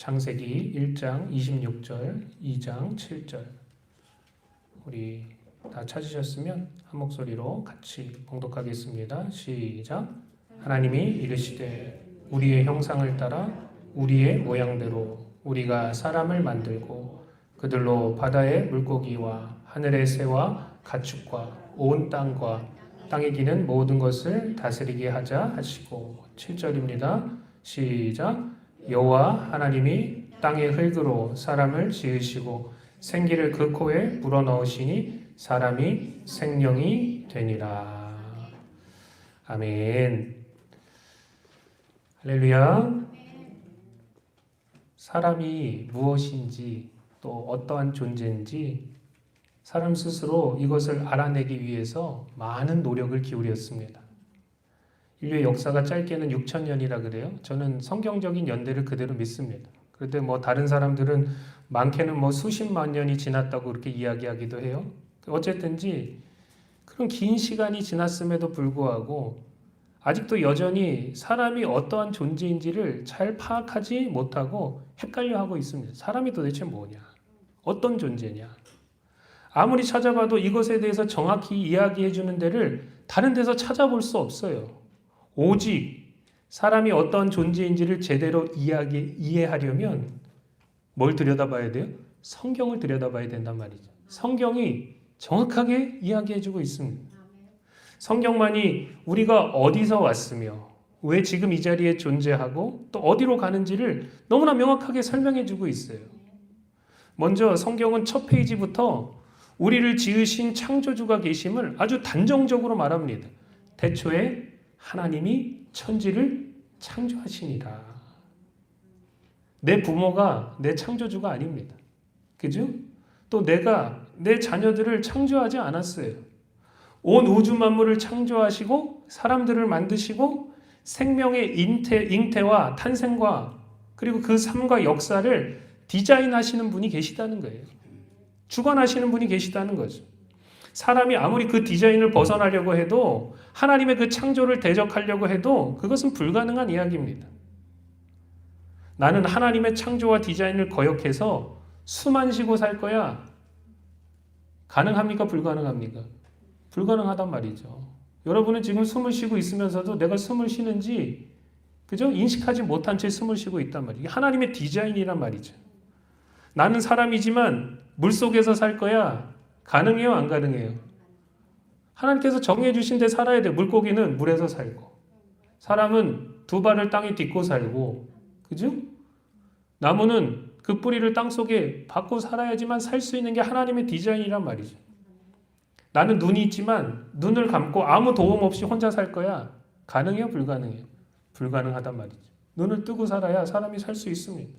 창세기 1장 26절, 2장 7절. 우리 다 찾으셨으면 한 목소리로 같이 봉독하겠습니다. 시작. 하나님이 이르시되 우리의 형상을 따라 우리의 모양대로 우리가 사람을 만들고 그들로 바다의 물고기와 하늘의 새와 가축과 온 땅과 땅에 기는 모든 것을 다스리게 하자 하시고 7절입니다. 시작. 여호와 하나님이 땅의 흙으로 사람을 지으시고 생기를 그 코에 불어넣으시니 사람이 생명이 되니라. 아멘. 할렐루야. 사람이 무엇인지 또 어떠한 존재인지 사람 스스로 이것을 알아내기 위해서 많은 노력을 기울였습니다. 인류의 역사가 짧게는 6천 년이라 그래요. 저는 성경적인 연대를 그대로 믿습니다. 그런데 뭐 다른 사람들은 많게는 뭐 수십만 년이 지났다고 그렇게 이야기하기도 해요. 어쨌든지 그런 긴 시간이 지났음에도 불구하고 아직도 여전히 사람이 어떠한 존재인지를 잘 파악하지 못하고 헷갈려 하고 있습니다. 사람이 도대체 뭐냐? 어떤 존재냐? 아무리 찾아봐도 이것에 대해서 정확히 이야기해 주는 데를 다른 데서 찾아볼 수 없어요. 오직 사람이 어떤 존재인지를 제대로 이야기, 이해하려면 뭘 들여다봐야 돼요? 성경을 들여다봐야 된단 말이죠. 성경이 정확하게 이야기해 주고 있습니다. 성경만이 우리가 어디서 왔으며 왜 지금 이 자리에 존재하고 또 어디로 가는지를 너무나 명확하게 설명해 주고 있어요. 먼저 성경은 첫 페이지부터 우리를 지으신 창조주가 계심을 아주 단정적으로 말합니다. 대초에 하나님이 천지를 창조하시니라. 내 부모가 내 창조주가 아닙니다. 그죠? 또 내가 내 자녀들을 창조하지 않았어요. 온 우주 만물을 창조하시고 사람들을 만드시고 생명의 잉태, 잉태와 탄생과 그리고 그 삶과 역사를 디자인하시는 분이 계시다는 거예요. 주관하시는 분이 계시다는 거죠. 사람이 아무리 그 디자인을 벗어나려고 해도 하나님의 그 창조를 대적하려고 해도 그것은 불가능한 이야기입니다. 나는 하나님의 창조와 디자인을 거역해서 숨안 쉬고 살 거야. 가능합니까? 불가능합니까? 불가능하단 말이죠. 여러분은 지금 숨을 쉬고 있으면서도 내가 숨을 쉬는지 그죠? 인식하지 못한 채 숨을 쉬고 있단 말이에요. 하나님의 디자인이란 말이죠. 나는 사람이지만 물 속에서 살 거야. 가능해요? 안 가능해요? 하나님께서 정해 주신 데 살아야 돼. 물고기는 물에서 살고 사람은 두 발을 땅에 딛고 살고 그죠? 나무는 그 뿌리를 땅 속에 받고 살아야지만 살 수 있는 게 하나님의 디자인이란 말이죠. 나는 눈이 있지만 눈을 감고 아무 도움 없이 혼자 살 거야. 가능해요? 불가능해요? 불가능하단 말이죠. 눈을 뜨고 살아야 사람이 살 수 있습니다.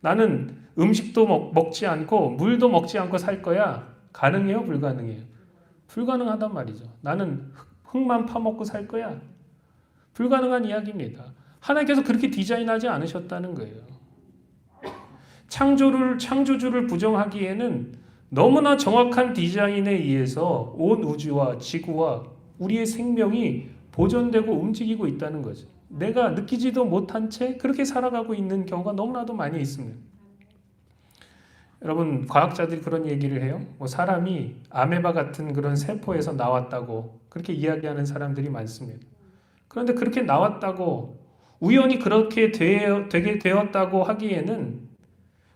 나는 음식도 먹, 먹지 않고 물도 먹지 않고 살 거야. 가능해요? 불가능해요? 불가능하단 말이죠. 나는 흙만 파먹고 살 거야. 불가능한 이야기입니다. 하나님께서 그렇게 디자인하지 않으셨다는 거예요. 창조를 창조주를 부정하기에는 너무나 정확한 디자인에 의해서 온 우주와 지구와 우리의 생명이 보존되고 움직이고 있다는 거죠. 내가 느끼지도 못한 채 그렇게 살아가고 있는 경우가 너무나도 많이 있습니다. 여러분 과학자들이 그런 얘기를 해요. 뭐 사람이 아메바 같은 그런 세포에서 나왔다고 그렇게 이야기하는 사람들이 많습니다. 그런데 그렇게 나왔다고 우연히 그렇게 되, 되게 되었다고 하기에는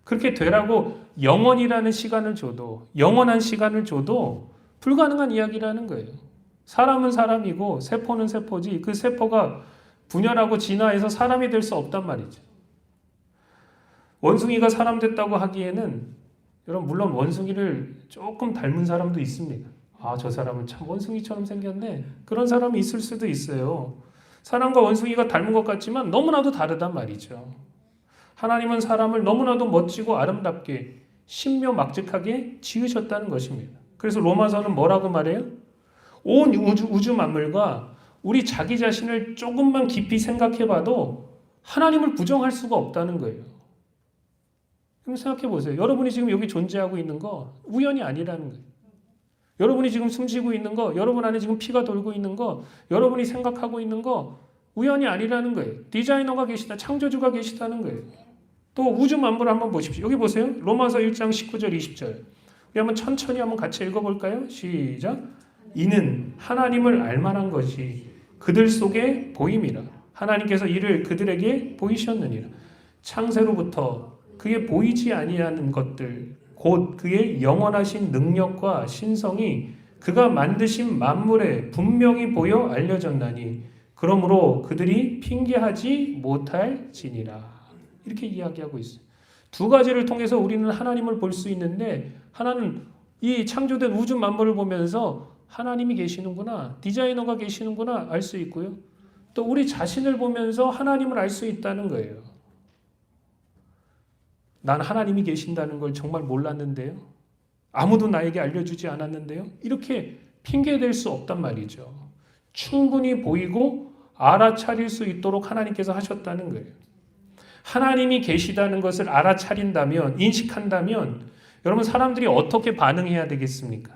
그렇게 되라고 영원이라는 시간을 줘도 영원한 시간을 줘도 불가능한 이야기라는 거예요. 사람은 사람이고 세포는 세포지 그 세포가 분열하고 진화해서 사람이 될 수 없단 말이죠. 원숭이가 사람 됐다고 하기에는 여러분 물론 원숭이를 조금 닮은 사람도 있습니다. 아, 저 사람은 참 원숭이처럼 생겼네. 그런 사람이 있을 수도 있어요. 사람과 원숭이가 닮은 것 같지만 너무나도 다르단 말이죠. 하나님은 사람을 너무나도 멋지고 아름답게 신묘 막직하게 지으셨다는 것입니다. 그래서 로마서는 뭐라고 말해요? 온 우주, 우주 만물과 우리 자기 자신을 조금만 깊이 생각해 봐도 하나님을 부정할 수가 없다는 거예요. 그럼 생각해 보세요. 여러분이 지금 여기 존재하고 있는 거 우연이 아니라는 거예요. 여러분이 지금 숨 쉬고 있는 거, 여러분 안에 지금 피가 돌고 있는 거, 여러분이 생각하고 있는 거 우연이 아니라는 거예요. 디자이너가 계시다, 창조주가 계시다는 거예요. 또 우주 만물을 한번 보십시오. 여기 보세요. 로마서 1장 19절 20절. 우리 한번 천천히 한번 같이 읽어볼까요? 시작. 이는 하나님을 알만한 것이 그들 속에 보임이라. 하나님께서 이를 그들에게 보이셨느니라. 창세로부터 그의 보이지 아니하는 것들 곧 그의 영원하신 능력과 신성이 그가 만드신 만물에 분명히 보여 알려졌나니 그러므로 그들이 핑계하지 못할지니라. 이렇게 이야기하고 있어요. 두 가지를 통해서 우리는 하나님을 볼 수 있는데 하나는 이 창조된 우주 만물을 보면서 하나님이 계시는구나, 디자이너가 계시는구나 알 수 있고요. 또 우리 자신을 보면서 하나님을 알 수 있다는 거예요. 난 하나님이 계신다는 걸 정말 몰랐는데요. 아무도 나에게 알려주지 않았는데요. 이렇게 핑계댈 수 없단 말이죠. 충분히 보이고 알아차릴 수 있도록 하나님께서 하셨다는 거예요. 하나님이 계시다는 것을 알아차린다면, 인식한다면, 여러분 사람들이 어떻게 반응해야 되겠습니까?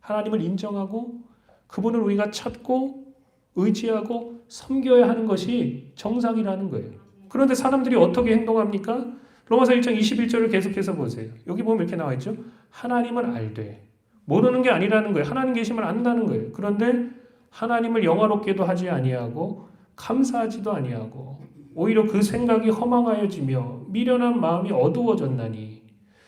하나님을 인정하고 그분을 우리가 찾고 의지하고 섬겨야 하는 것이 정상이라는 거예요. 그런데 사람들이 어떻게 행동합니까? 로마서 1장 21절을 계속해서 보세요. 여기 보면 이렇게 나와 있죠. 하나님을 알되 모르는 게 아니라는 거예요. 하나님 계심을 안다는 거예요. 그런데 하나님을 영화롭게도 하지 아니하고 감사하지도 아니하고 오히려 그 생각이 허망하여지며 미련한 마음이 어두워졌나니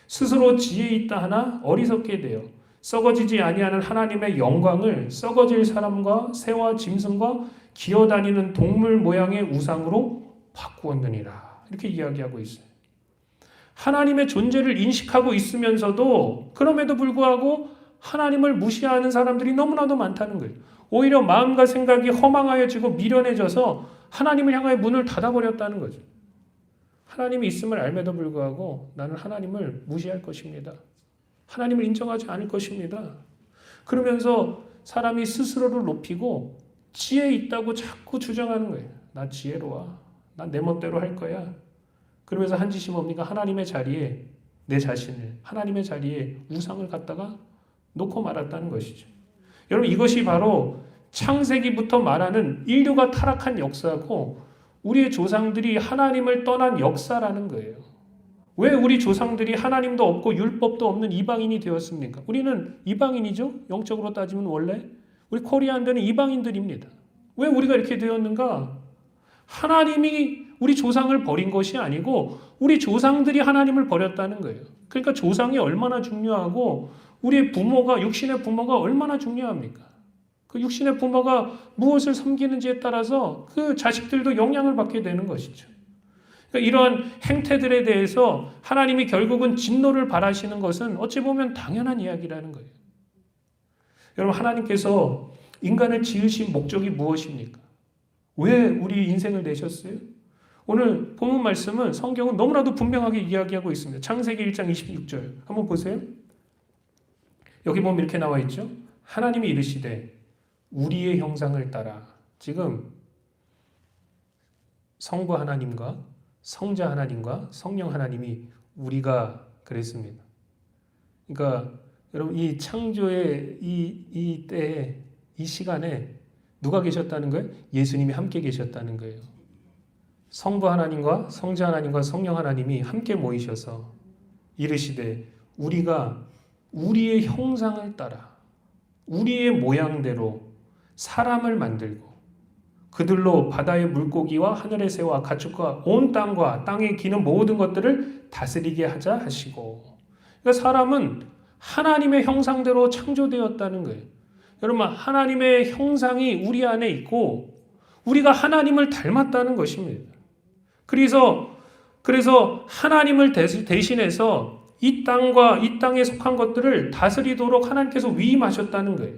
스스로 지혜 있다 하나 어리석게 되어 썩어지지 아니하는 하나님의 영광을 썩어질 사람과 새와 짐승과 기어다니는 동물 모양의 우상으로 바꾸었느니라 이렇게 이야기하고 있어요. 하나님의 존재를 인식하고 있으면서도 그럼에도 불구하고 하나님을 무시하는 사람들이 너무나도 많다는 거예요. 오히려 마음과 생각이 허망하여지고 미련해져서 하나님을 향하여 문을 닫아버렸다는 거죠. 하나님이 있음을 알매도 불구하고 나는 하나님을 무시할 것입니다. 하나님을 인정하지 않을 것입니다. 그러면서 사람이 스스로를 높이고 지혜 있다고 자꾸 주장하는 거예요. 나 지혜로워. 난 내 멋대로 할 거야. 그러면서 한 짓이 뭡니까? 하나님의 자리에 내 자신을 하나님의 자리에 우상을 갖다가 놓고 말았다는 것이죠. 여러분 이것이 바로 창세기부터 말하는 인류가 타락한 역사고 우리의 조상들이 하나님을 떠난 역사라는 거예요. 왜 우리 조상들이 하나님도 없고 율법도 없는 이방인이 되었습니까? 우리는 이방인이죠. 영적으로 따지면 원래 우리 코리안들은 이방인들입니다. 왜 우리가 이렇게 되었는가? 하나님이 우리 조상을 버린 것이 아니고 우리 조상들이 하나님을 버렸다는 거예요. 그러니까 조상이 얼마나 중요하고 우리의 부모가 육신의 부모가 얼마나 중요합니까? 그 육신의 부모가 무엇을 섬기는지에 따라서 그 자식들도 영향을 받게 되는 것이죠. 그러니까 이러한 행태들에 대해서 하나님이 결국은 진노를 바라시는 것은 어찌 보면 당연한 이야기라는 거예요. 여러분 하나님께서 인간을 지으신 목적이 무엇입니까? 왜 우리 인생을 내셨어요? 오늘 본문 말씀은 성경은 너무나도 분명하게 이야기하고 있습니다. 창세기 1장 26절 한번 보세요. 여기 보면 이렇게 나와 있죠. 하나님이 이르시되 우리의 형상을 따라 지금 성부 하나님과 성자 하나님과 성령 하나님이 우리가 그랬습니다. 그러니까 여러분 이 창조의 이, 이 때에 이 시간에 누가 계셨다는 거예요? 예수님이 함께 계셨다는 거예요. 성부 하나님과 성자 하나님과 성령 하나님이 함께 모이셔서 이르시되 우리가 우리의 형상을 따라 우리의 모양대로 사람을 만들고 그들로 바다의 물고기와 하늘의 새와 가축과 온 땅과 땅에 기는 모든 것들을 다스리게 하자 하시고 그러니까 사람은 하나님의 형상대로 창조되었다는 거예요. 여러분 하나님의 형상이 우리 안에 있고 우리가 하나님을 닮았다는 것입니다. 그래서 그래서 하나님을 대신해서 이 땅과 이 땅에 속한 것들을 다스리도록 하나님께서 위임하셨다는 거예요.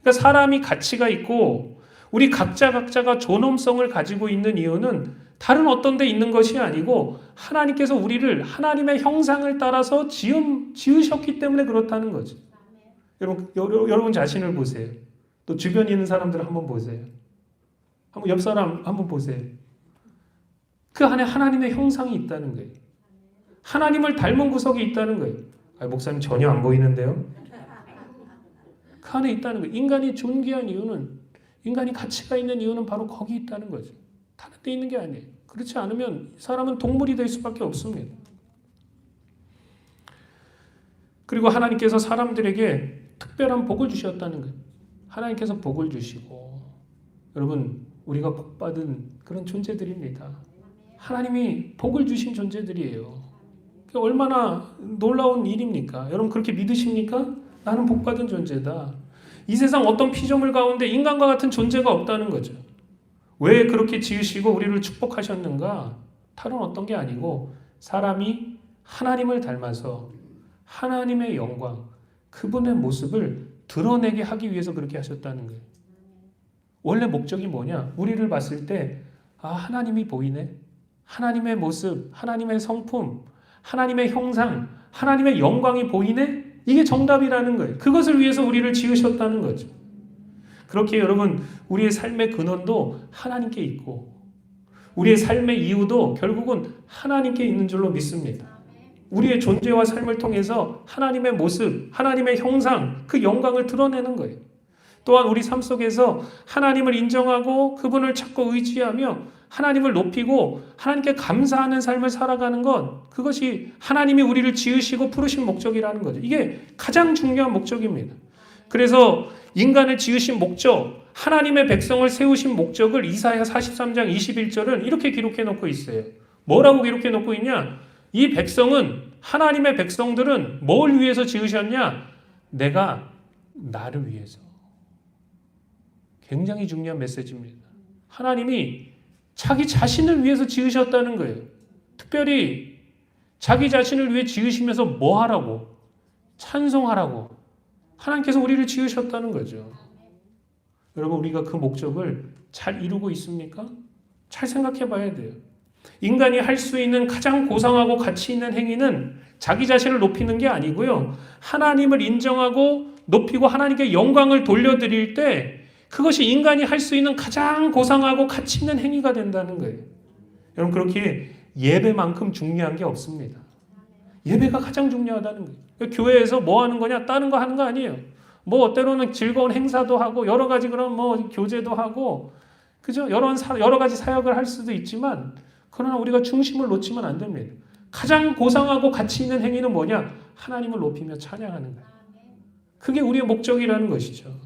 그러니까 사람이 가치가 있고 우리 각자 각자가 존엄성을 가지고 있는 이유는 다른 어떤 데 있는 것이 아니고 하나님께서 우리를 하나님의 형상을 따라서 지음, 지으셨기 때문에 그렇다는 거죠. 여러분, 여러분 자신을 보세요. 또 주변에 있는 사람들을 한번 보세요. 한번 옆 사람 한번 보세요. 그 안에 하나님의 형상이 있다는 거예요. 하나님을 닮은 구석이 있다는 거예요. 아, 목사님 전혀 안 보이는데요. 그 안에 있다는 거예요. 인간이 존귀한 이유는 인간이 가치가 있는 이유는 바로 거기 있다는 거죠. 다른 데 있는 게 아니에요. 그렇지 않으면 사람은 동물이 될 수밖에 없습니다. 그리고 하나님께서 사람들에게 특별한 복을 주셨다는 거예요. 하나님께서 복을 주시고 여러분 우리가 복 받은 그런 존재들입니다. 하나님이 복을 주신 존재들이에요. 얼마나 놀라운 일입니까? 여러분 그렇게 믿으십니까? 나는 복 받은 존재다. 이 세상 어떤 피조물 가운데 인간과 같은 존재가 없다는 거죠. 왜 그렇게 지으시고 우리를 축복하셨는가? 다른 어떤 게 아니고 사람이 하나님을 닮아서 하나님의 영광, 그분의 모습을 드러내게 하기 위해서 그렇게 하셨다는 거예요. 원래 목적이 뭐냐? 우리를 봤을 때, 아, 하나님이 보이네? 하나님의 모습, 하나님의 성품, 하나님의 형상, 하나님의 영광이 보이네? 이게 정답이라는 거예요. 그것을 위해서 우리를 지으셨다는 거죠. 그렇게 여러분, 우리의 삶의 근원도 하나님께 있고, 우리의 삶의 이유도 결국은 하나님께 있는 줄로 믿습니다. 우리의 존재와 삶을 통해서 하나님의 모습, 하나님의 형상, 그 영광을 드러내는 거예요. 또한 우리 삶 속에서 하나님을 인정하고 그분을 찾고 의지하며 하나님을 높이고 하나님께 감사하는 삶을 살아가는 것, 그것이 하나님이 우리를 지으시고 부르신 목적이라는 거죠. 이게 가장 중요한 목적입니다. 그래서 인간을 지으신 목적, 하나님의 백성을 세우신 목적을 이사야 43장 21절은 이렇게 기록해 놓고 있어요. 뭐라고 기록해 놓고 있냐? 이 백성은 하나님의 백성들은 뭘 위해서 지으셨냐? 내가 나를 위해서. 굉장히 중요한 메시지입니다. 하나님이 자기 자신을 위해서 지으셨다는 거예요. 특별히 자기 자신을 위해 지으시면서 뭐 하라고? 찬송하라고. 하나님께서 우리를 지으셨다는 거죠. 여러분, 우리가 그 목적을 잘 이루고 있습니까? 잘 생각해 봐야 돼요. 인간이 할 수 있는 가장 고상하고 가치 있는 행위는 자기 자신을 높이는 게 아니고요. 하나님을 인정하고 높이고 하나님께 영광을 돌려드릴 때 그것이 인간이 할 수 있는 가장 고상하고 가치 있는 행위가 된다는 거예요. 여러분 그렇게 예배만큼 중요한 게 없습니다. 예배가 가장 중요하다는 거예요. 교회에서 뭐 하는 거냐? 다른 거 하는 거 아니에요. 뭐 때로는 즐거운 행사도 하고 여러 가지 그런 뭐 교제도 하고 그죠? 여러 사, 여러 가지 사역을 할 수도 있지만 그러나 우리가 중심을 놓치면 안 됩니다. 가장 고상하고 가치 있는 행위는 뭐냐? 하나님을 높이며 찬양하는 거예요. 그게 우리의 목적이라는 것이죠.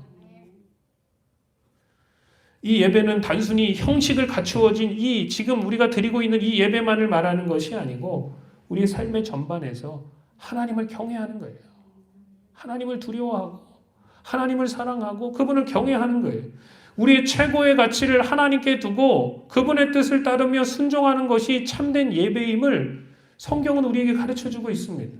이 예배는 단순히 형식을 갖추어진 이 지금 우리가 드리고 있는 이 예배만을 말하는 것이 아니고 우리의 삶의 전반에서 하나님을 경외하는 거예요. 하나님을 두려워하고 하나님을 사랑하고 그분을 경외하는 거예요. 우리의 최고의 가치를 하나님께 두고 그분의 뜻을 따르며 순종하는 것이 참된 예배임을 성경은 우리에게 가르쳐 주고 있습니다.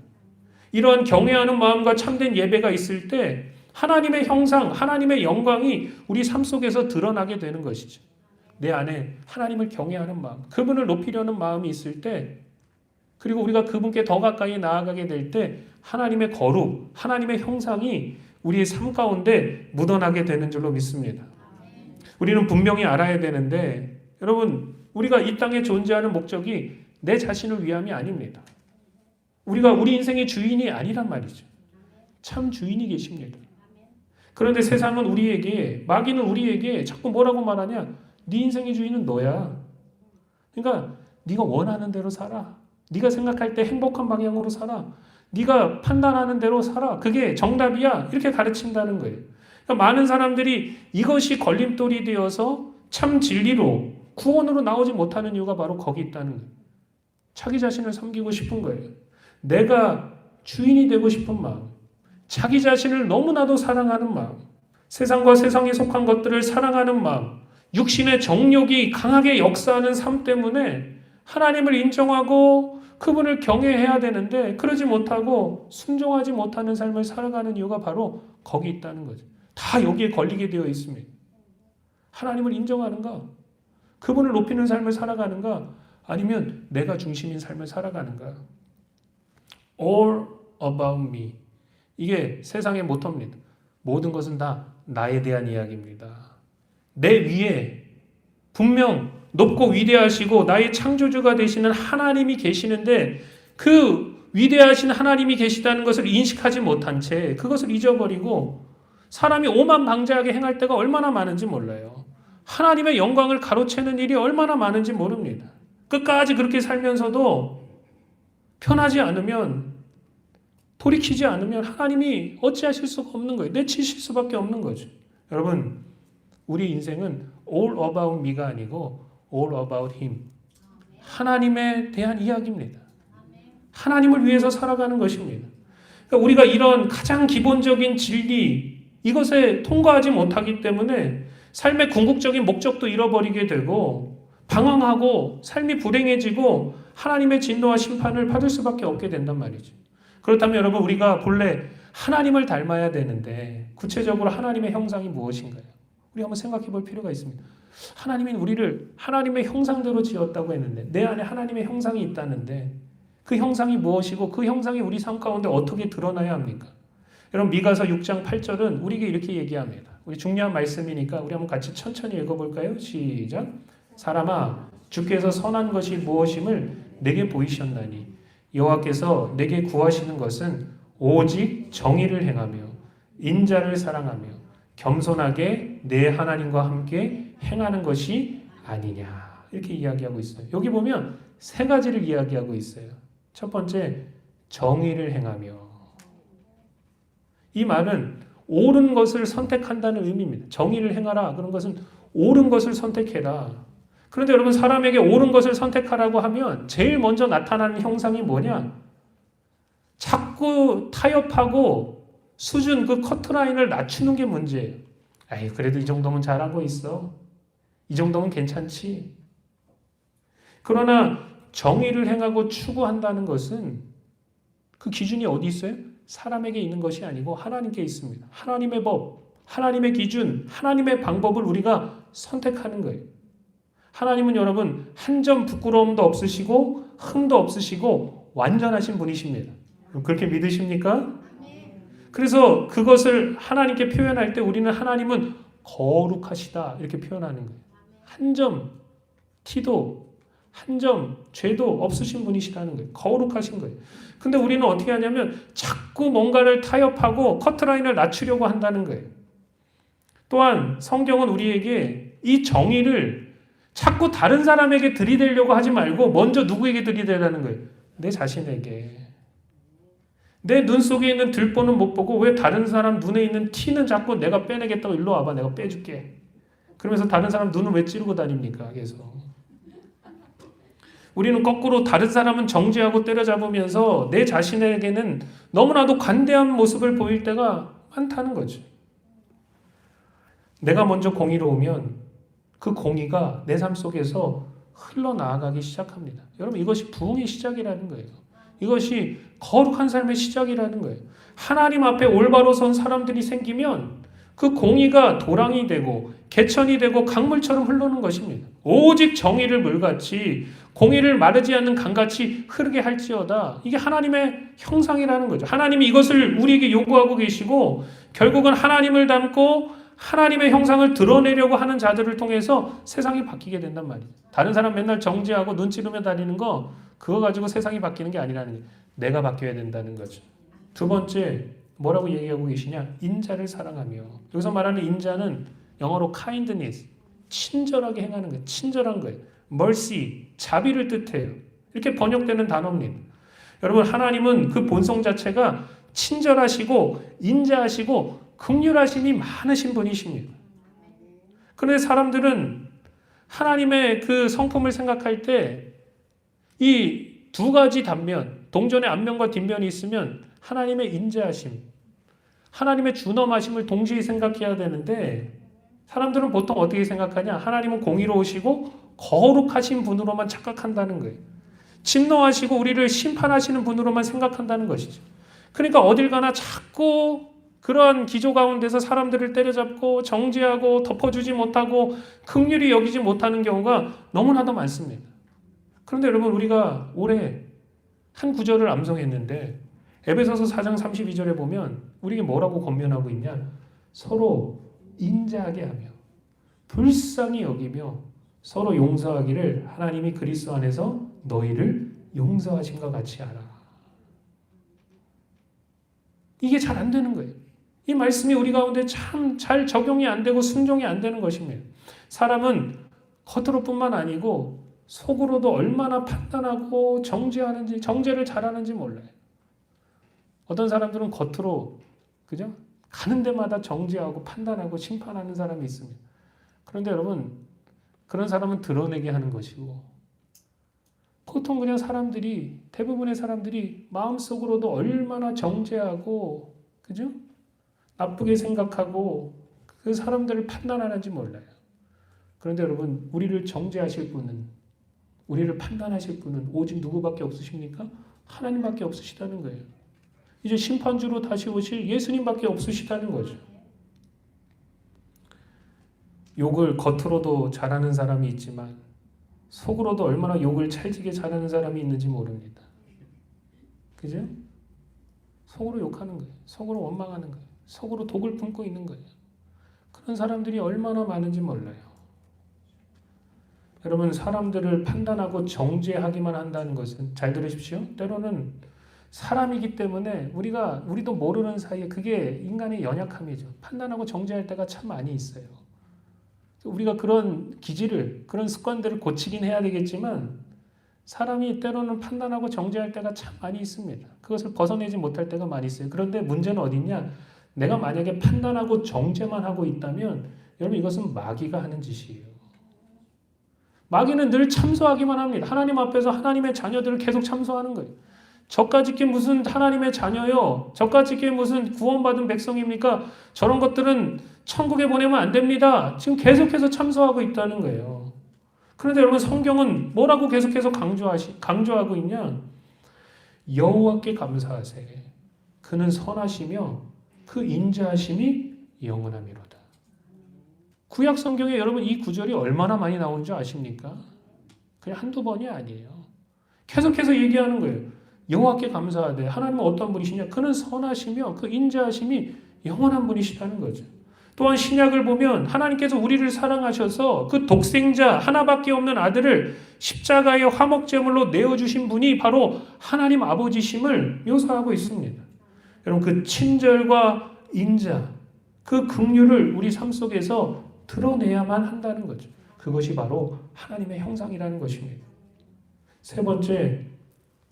이러한 경외하는 마음과 참된 예배가 있을 때 하나님의 형상, 하나님의 영광이 우리 삶 속에서 드러나게 되는 것이죠. 내 안에 하나님을 경외하는 마음, 그분을 높이려는 마음이 있을 때, 그리고 우리가 그분께 더 가까이 나아가게 될 때, 하나님의 거룩, 하나님의 형상이 우리의 삶 가운데 묻어나게 되는 줄로 믿습니다. 우리는 분명히 알아야 되는데, 여러분, 우리가 이 땅에 존재하는 목적이 내 자신을 위함이 아닙니다. 우리가 우리 인생의 주인이 아니란 말이죠. 참 주인이 계십니다. 그런데 세상은 우리에게 마귀는 우리에게 자꾸 뭐라고 말하냐? 네 인생의 주인은 너야. 그러니까 네가 원하는 대로 살아. 네가 생각할 때 행복한 방향으로 살아. 네가 판단하는 대로 살아. 그게 정답이야. 이렇게 가르친다는 거예요. 그러니까 많은 사람들이 이것이 걸림돌이 되어서 참 진리로 구원으로 나오지 못하는 이유가 바로 거기 있다는 거예요. 자기 자신을 섬기고 싶은 거예요. 내가 주인이 되고 싶은 마음. 자기 자신을 너무나도 사랑하는 마음, 세상과 세상에 속한 것들을 사랑하는 마음, 육신의 정욕이 강하게 역사하는 삶 때문에 하나님을 인정하고 그분을 경외해야 되는데 그러지 못하고 순종하지 못하는 삶을 살아가는 이유가 바로 거기 있다는 거죠. 다 여기에 걸리게 되어 있습니다. 하나님을 인정하는가? 그분을 높이는 삶을 살아가는가? 아니면 내가 중심인 삶을 살아가는가? All about me. 이게 세상의 모토입니다. 모든 것은 다 나에 대한 이야기입니다. 내 위에 분명 높고 위대하시고 나의 창조주가 되시는 하나님이 계시는데 그 위대하신 하나님이 계시다는 것을 인식하지 못한 채 그것을 잊어버리고 사람이 오만 방자하게 행할 때가 얼마나 많은지 몰라요. 하나님의 영광을 가로채는 일이 얼마나 많은지 모릅니다. 끝까지 그렇게 살면서도 편하지 않으면 돌이키지 않으면 하나님이 어찌하실 수가 없는 거예요. 내치실 수밖에 없는 거죠. 여러분, 우리 인생은 all about me가 아니고 all about him. 하나님에 대한 이야기입니다. 하나님을 위해서 살아가는 것입니다. 그러니까 우리가 이런 가장 기본적인 진리 이것에 통과하지 못하기 때문에 삶의 궁극적인 목적도 잃어버리게 되고 방황하고 삶이 불행해지고 하나님의 진노와 심판을 받을 수밖에 없게 된단 말이죠. 그렇다면 여러분 우리가 본래 하나님을 닮아야 되는데 구체적으로 하나님의 형상이 무엇인가요? 우리 한번 생각해 볼 필요가 있습니다. 하나님이 우리를 하나님의 형상대로 지었다고 했는데 내 안에 하나님의 형상이 있다는데 그 형상이 무엇이고 그 형상이 우리 삶 가운데 어떻게 드러나야 합니까? 여러분 미가서 6장 8절은 우리에게 이렇게 얘기합니다. 우리 중요한 말씀이니까 우리 한번 같이 천천히 읽어볼까요? 시작. 사람아 주께서 선한 것이 무엇임을 내게 보이셨나니 여호와께서 내게 구하시는 것은 오직 정의를 행하며 인자를 사랑하며 겸손하게 내 하나님과 함께 행하는 것이 아니냐 이렇게 이야기하고 있어요. 여기 보면 세 가지를 이야기하고 있어요. 첫 번째 정의를 행하며 이 말은 옳은 것을 선택한다는 의미입니다. 정의를 행하라 그런 것은 옳은 것을 선택해라. 그런데 여러분 사람에게 옳은 것을 선택하라고 하면 제일 먼저 나타나는 형상이 뭐냐? 자꾸 타협하고 수준 그 커트라인을 낮추는 게 문제예요. 아이 그래도 이 정도면 잘하고 있어. 이 정도면 괜찮지. 그러나 정의를 행하고 추구한다는 것은 그 기준이 어디 있어요? 사람에게 있는 것이 아니고 하나님께 있습니다. 하나님의 법, 하나님의 기준, 하나님의 방법을 우리가 선택하는 거예요. 하나님은 여러분 한 점 부끄러움도 없으시고 흠도 없으시고 완전하신 분이십니다. 그렇게 믿으십니까? 그래서 그것을 하나님께 표현할 때 우리는 하나님은 거룩하시다 이렇게 표현하는 거예요. 한 점 티도 한 점 죄도 없으신 분이시라는 거예요. 거룩하신 거예요. 근데 우리는 어떻게 하냐면 자꾸 뭔가를 타협하고 커트라인을 낮추려고 한다는 거예요. 또한 성경은 우리에게 이 정의를 자꾸 다른 사람에게 들이대려고 하지 말고 먼저 누구에게 들이대라는 거예요. 내 자신에게. 내 눈 속에 있는 들보는 못 보고 왜 다른 사람 눈에 있는 티는 자꾸 내가 빼내겠다고 일로 와봐 내가 빼줄게. 그러면서 다른 사람 눈을 왜 찌르고 다닙니까? 계속. 우리는 거꾸로 다른 사람은 정죄하고 때려잡으면서 내 자신에게는 너무나도 관대한 모습을 보일 때가 많다는 거죠. 내가 먼저 공의로우면 그 공의가 내 삶 속에서 흘러나가기 시작합니다. 여러분 이것이 부흥의 시작이라는 거예요. 이것이 거룩한 삶의 시작이라는 거예요. 하나님 앞에 올바로 선 사람들이 생기면 그 공의가 도랑이 되고 개천이 되고 강물처럼 흐르는 것입니다. 오직 정의를 물같이 공의를 마르지 않는 강같이 흐르게 할지어다. 이게 하나님의 형상이라는 거죠. 하나님이 이것을 우리에게 요구하고 계시고 결국은 하나님을 닮고 하나님의 형상을 드러내려고 하는 자들을 통해서 세상이 바뀌게 된단 말이에요. 다른 사람 맨날 정지하고 눈 찌르며 다니는 거 그거 가지고 세상이 바뀌는 게 아니라는 거예요. 내가 바뀌어야 된다는 거죠. 두 번째 뭐라고 얘기하고 계시냐? 인자를 사랑하며 여기서 말하는 인자는 영어로 kindness 친절하게 행하는 거예요. 친절한 거예요. mercy 자비를 뜻해요. 이렇게 번역되는 단어입니다. 여러분 하나님은 그 본성 자체가 친절하시고 인자하시고 극률하심이 많으신 분이십니다. 그런데 사람들은 하나님의 그 성품을 생각할 때 이 두 가지 단면, 동전의 앞면과 뒷면이 있으면 하나님의 인자하심, 하나님의 준엄하심을 동시에 생각해야 되는데 사람들은 보통 어떻게 생각하냐? 하나님은 공의로우시고 거룩하신 분으로만 착각한다는 거예요. 진노하시고 우리를 심판하시는 분으로만 생각한다는 것이죠. 그러니까 어딜 가나 자꾸 그러한 기조 가운데서 사람들을 때려잡고 정죄하고 덮어주지 못하고 극률이 여기지 못하는 경우가 너무나도 많습니다. 그런데 여러분 우리가 올해 한 구절을 암송했는데 에베소서 4장 32절에 보면 우리에게 뭐라고 권면하고 있냐? 서로 인자하게 하며 불쌍히 여기며 서로 용서하기를 하나님이 그리스도 안에서 너희를 용서하신 것 같이 하라. 이게 잘 안 되는 거예요. 이 말씀이 우리 가운데 참 잘 적용이 안 되고 순종이 안 되는 것입니다. 사람은 겉으로뿐만 아니고 속으로도 얼마나 판단하고 정죄하는지 정죄를 잘하는지 몰라요. 어떤 사람들은 겉으로 그죠? 가는 데마다 정죄하고 판단하고 심판하는 사람이 있습니다. 그런데 여러분 그런 사람은 드러내게 하는 것이고 보통 그냥 사람들이 대부분의 사람들이 마음속으로도 얼마나 정죄하고 그죠? 나쁘게 생각하고 그 사람들을 판단하는지 몰라요. 그런데 여러분 우리를 정죄하실 분은 우리를 판단하실 분은 오직 누구밖에 없으십니까? 하나님밖에 없으시다는 거예요. 이제 심판주로 다시 오실 예수님밖에 없으시다는 거죠. 욕을 겉으로도 잘하는 사람이 있지만 속으로도 얼마나 욕을 찰지게 잘하는 사람이 있는지 모릅니다. 그죠? 속으로 욕하는 거예요. 속으로 원망하는 거예요. 속으로 독을 품고 있는 거예요. 그런 사람들이 얼마나 많은지 몰라요. 여러분 사람들을 판단하고 정죄하기만 한다는 것은 잘 들으십시오. 때로는 사람이기 때문에 우리가 우리도 모르는 사이에 그게 인간의 연약함이죠. 판단하고 정죄할 때가 참 많이 있어요. 우리가 그런 기질을 그런 습관들을 고치긴 해야 되겠지만 사람이 때로는 판단하고 정죄할 때가 참 많이 있습니다. 그것을 벗어내지 못할 때가 많이 있어요. 그런데 문제는 어디냐? 내가 만약에 판단하고 정죄만 하고 있다면 여러분 이것은 마귀가 하는 짓이에요. 마귀는 늘 참소하기만 합니다. 하나님 앞에서 하나님의 자녀들을 계속 참소하는 거예요. 저까지 게 무슨 하나님의 자녀요? 저까지 게 무슨 구원받은 백성입니까? 저런 것들은 천국에 보내면 안 됩니다. 지금 계속해서 참소하고 있다는 거예요. 그런데 여러분 성경은 뭐라고 계속해서 강조하시 강조하고 있냐? 여호와께 감사하세. 그는 선하시며 그 인자하심이 영원함이로다. 구약 성경에 여러분 이 구절이 얼마나 많이 나온 줄 아십니까? 그냥 한두 번이 아니에요. 계속해서 얘기하는 거예요. 여호와께 감사하되 하나님은 어떤 분이시냐? 그는 선하시며 그 인자하심이 영원한 분이시다는 거죠. 또한 신약을 보면 하나님께서 우리를 사랑하셔서 그 독생자 하나밖에 없는 아들을 십자가의 화목제물로 내어주신 분이 바로 하나님 아버지심을 묘사하고 있습니다. 여러분 그 친절과 인자 그 긍휼을 우리 삶 속에서 드러내야만 한다는 거죠. 그것이 바로 하나님의 형상이라는 것입니다. 세 번째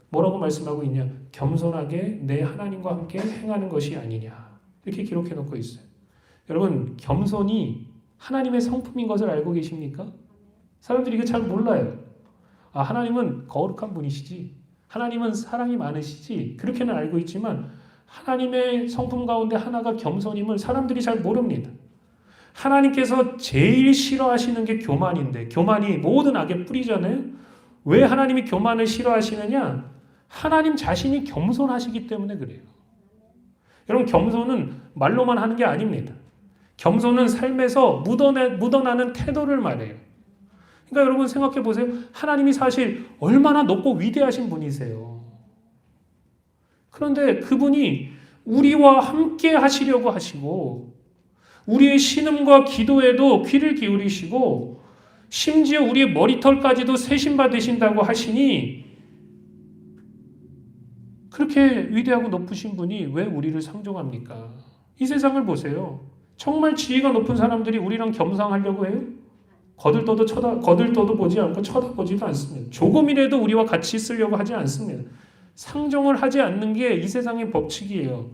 뭐라고 말씀하고 있냐? 겸손하게 내 하나님과 함께 행하는 것이 아니냐. 이렇게 기록해 놓고 있어요. 여러분, 겸손이 하나님의 성품인 것을 알고 계십니까? 사람들이 이거 잘 몰라요. 아, 하나님은 거룩한 분이시지. 하나님은 사랑이 많으시지. 그렇게는 알고 있지만 하나님의 성품 가운데 하나가 겸손임을 사람들이 잘 모릅니다. 하나님께서 제일 싫어하시는 게 교만인데 교만이 모든 악의 뿌리잖아요. 왜 하나님이 교만을 싫어하시느냐? 하나님 자신이 겸손하시기 때문에 그래요. 여러분 겸손은 말로만 하는 게 아닙니다. 겸손은 삶에서 묻어내, 묻어나는 태도를 말해요. 그러니까 여러분 생각해 보세요. 하나님이 사실 얼마나 높고 위대하신 분이세요. 그런데 그분이 우리와 함께 하시려고 하시고 우리의 신음과 기도에도 귀를 기울이시고 심지어 우리의 머리털까지도 세심받으신다고 하시니 그렇게 위대하고 높으신 분이 왜 우리를 상종합니까? 이 세상을 보세요. 정말 지위가 높은 사람들이 우리랑 겸상하려고 해요? 거들떠도 쳐다 거들떠도 보지 않고 쳐다보지도 않습니다. 조금이라도 우리와 같이 있으려고 하지 않습니다. 상종을 하지 않는 게 이 세상의 법칙이에요.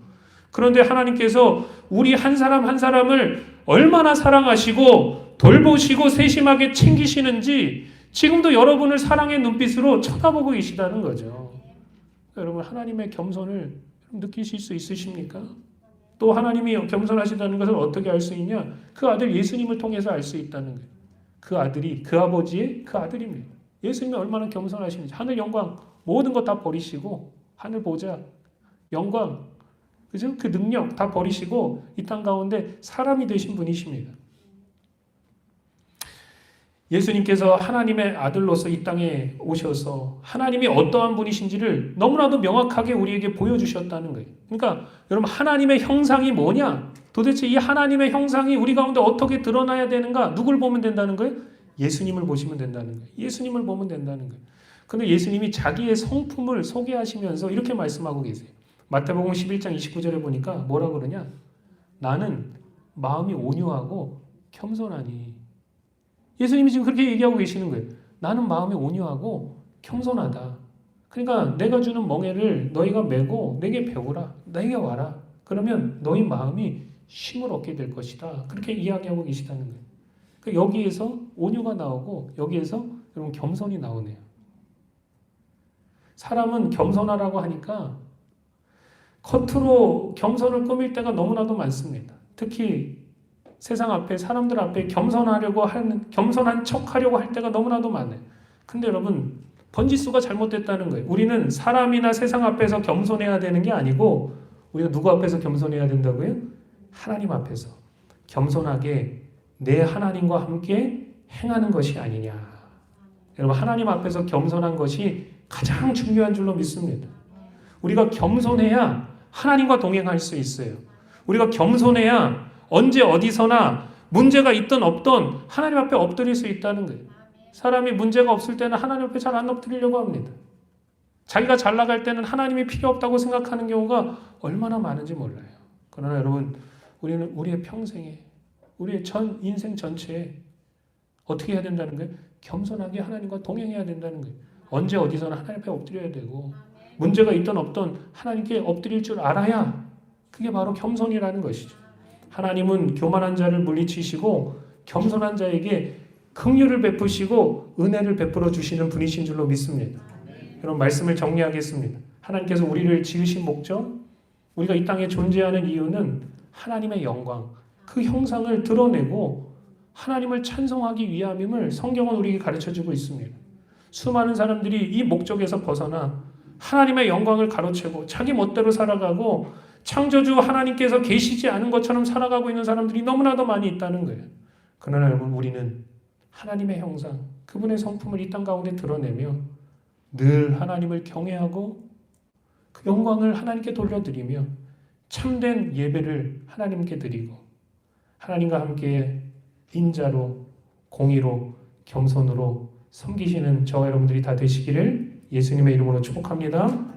그런데 하나님께서 우리 한 사람 한 사람을 얼마나 사랑하시고 돌보시고 세심하게 챙기시는지 지금도 여러분을 사랑의 눈빛으로 쳐다보고 계시다는 거죠. 여러분 하나님의 겸손을 느끼실 수 있으십니까? 또 하나님이 겸손하시다는 것을 어떻게 알 수 있냐? 그 아들 예수님을 통해서 알 수 있다는 거예요. 그 아들이 그 아버지의 그 아들입니다. 예수님이 얼마나 겸손하시는지 하늘 영광 모든 것 다 버리시고 하늘 보자 영광 그죠? 그 능력 다 버리시고 이 땅 가운데 사람이 되신 분이십니다. 예수님께서 하나님의 아들로서 이 땅에 오셔서 하나님이 어떠한 분이신지를 너무나도 명확하게 우리에게 보여주셨다는 거예요. 그러니까 여러분 하나님의 형상이 뭐냐? 도대체 이 하나님의 형상이 우리 가운데 어떻게 드러나야 되는가? 누굴 보면 된다는 거예요? 예수님을 보시면 된다는 거예요. 예수님을 보면 된다는 거예요. 근데 예수님이 자기의 성품을 소개하시면서 이렇게 말씀하고 계세요. 마태복음 11장 29절에 보니까 뭐라 그러냐? 나는 마음이 온유하고 겸손하니 예수님이 지금 그렇게 얘기하고 계시는 거예요. 나는 마음이 온유하고 겸손하다. 그러니까 내가 주는 멍에를 너희가 메고 내게 배우라. 내게 와라. 그러면 너희 마음이 쉼을 얻게 될 것이다. 그렇게 이야기하고 계시다는 거예요. 그 여기에서 온유가 나오고 여기에서 여러분 겸손이 나오네요. 사람은 겸손하라고 하니까 겉으로 겸손을 꾸밀 때가 너무나도 많습니다. 특히 세상 앞에 사람들 앞에 겸손하려고 하는 겸손한 척하려고 할 때가 너무나도 많아요. 근데 여러분 번지수가 잘못됐다는 거예요. 우리는 사람이나 세상 앞에서 겸손해야 되는 게 아니고 우리가 누구 앞에서 겸손해야 된다고요? 하나님 앞에서 겸손하게 내 하나님과 함께 행하는 것이 아니냐. 여러분 하나님 앞에서 겸손한 것이 가장 중요한 줄로 믿습니다. 우리가 겸손해야 하나님과 동행할 수 있어요. 우리가 겸손해야 언제 어디서나 문제가 있든 없든 하나님 앞에 엎드릴 수 있다는 거예요. 사람이 문제가 없을 때는 하나님 앞에 잘 안 엎드리려고 합니다. 자기가 잘 나갈 때는 하나님이 필요 없다고 생각하는 경우가 얼마나 많은지 몰라요. 그러나 여러분, 우리는 우리의 평생에, 우리의 전 인생 전체에 어떻게 해야 된다는 거예요? 겸손하게 하나님과 동행해야 된다는 거예요. 언제 어디서나 하나님 앞에 엎드려야 되고 문제가 있든 없든 하나님께 엎드릴 줄 알아야 그게 바로 겸손이라는 것이죠. 하나님은 교만한 자를 물리치시고 겸손한 자에게 긍휼을 베푸시고 은혜를 베풀어 주시는 분이신 줄로 믿습니다. 여러분 말씀을 정리하겠습니다. 하나님께서 우리를 지으신 목적, 우리가 이 땅에 존재하는 이유는 하나님의 영광, 그 형상을 드러내고 하나님을 찬송하기 위함임을 성경은 우리에게 가르쳐 주고 있습니다. 수많은 사람들이 이 목적에서 벗어나 하나님의 영광을 가로채고 자기 멋대로 살아가고 창조주 하나님께서 계시지 않은 것처럼 살아가고 있는 사람들이 너무나도 많이 있다는 거예요. 그러나 여러분 우리는 하나님의 형상, 그분의 성품을 이 땅 가운데 드러내며 늘 하나님을 경외하고 그 영광을 하나님께 돌려드리며 참된 예배를 하나님께 드리고 하나님과 함께 인자로 공의로 겸손으로 섬기시는 저와 여러분들이 다 되시기를 예수님의 이름으로 축복합니다.